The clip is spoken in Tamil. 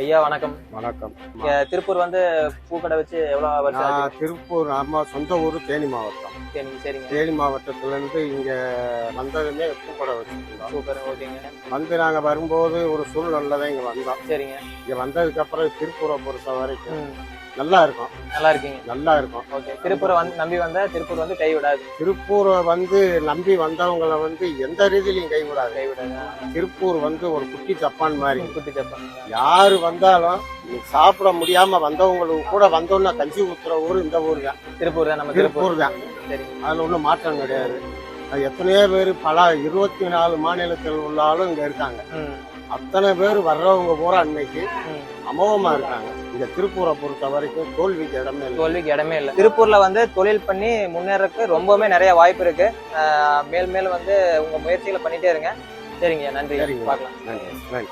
ஐயா வணக்கம். வணக்கம். இங்க திருப்பூர் வந்து பூக்கடை வச்சு எவ்வளவு வருஷம் திருப்பூர் நம்ம சொந்த ஊர் தேனி மாவட்டம். சரிங்க சரிங்க. தேனி மாவட்டத்திலேருந்து இங்கே வந்ததுமே பூக்கடை வச்சுருந்தோம். சூப்பர் ஓகேங்க. வந்து நாங்கள் வரும்போது ஒரு சூழ்நிலை தான் இங்கே வந்தோம். சரிங்க. இங்கே வந்ததுக்கப்புறம் திருப்பூரை பொறுத்த வரைக்கும் நல்லா இருக்கும். நல்லா இருக்கீங்க. நல்லா இருக்கும். ஓகே. திருப்பூரை வந்து நம்பி வந்தா திருப்பூர் வந்து கைவிடாது திருப்பூரை வந்து நம்பி வந்தவங்களை வந்து எந்த ரீதியிலையும் கைவிடாது கைவிடாது திருப்பூர் வந்து ஒரு குட்டி ஜப்பான் மாதிரி. குட்டி ஜப்பான். யாரு வந்தாலும் சாப்பிட முடியாம வந்தவங்களுக்கு கூட வந்தோன்னா கஞ்சி ஊத்துற ஊர் இந்த ஊர் தான் திருப்பூர் தான் நம்ம திருப்பூர். தான் சரிங்க அதில் ஒன்றும் மாற்றம் கிடையாது. எத்தனையோ பேர் பல இருபத்தி நாலு மாநிலத்தில் உள்ள ஆளும் இங்கே இருக்காங்க. அத்தனை பேர் வர்றவங்க பூரா அன்னைக்கு ம். அமோகமா இருக்காங்க. இங்க திருப்பூரை பொறுத்த வரைக்கும் தோல்விக்கு இடமே இல்லை. தோல்விக்கு இடமே இல்லை. திருப்பூர்ல வந்து தொழில் பண்ணி முன்னேறக்கு ரொம்பவுமே நிறைய வாய்ப்பு இருக்கு. மேல் மேல் வந்து உங்க முயற்சிகளை பண்ணிட்டே இருங்க. சரிங்க நன்றி. பார்க்கலாம். நன்றி நன்றி.